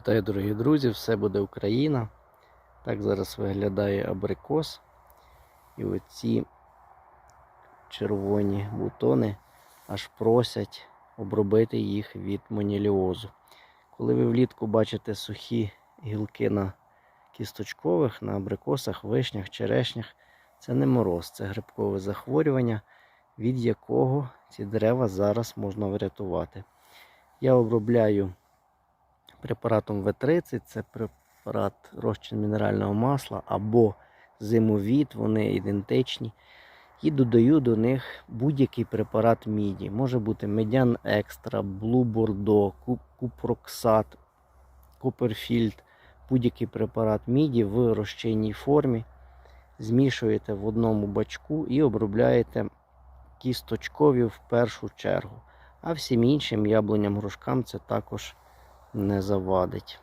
Вітаю, дорогі друзі, все буде Україна. Так зараз виглядає абрикос. І оці червоні бутони аж просять обробити їх від моніліозу. Коли ви влітку бачите сухі гілки на кісточкових, на абрикосах, вишнях, черешнях, це не мороз, це грибкове захворювання, від якого ці дерева зараз можна врятувати. Я обробляю препаратом В30, це препарат розчин мінерального масла або зимовіт, вони ідентичні. І додаю до них будь-який препарат міді. Може бути медян екстра, блу бордо, купроксат, куперфільд, будь-який препарат міді в розчинній формі. Змішуєте в одному бачку і обробляєте кісточкові в першу чергу. А всім іншим яблуням грушкам це також не завадить.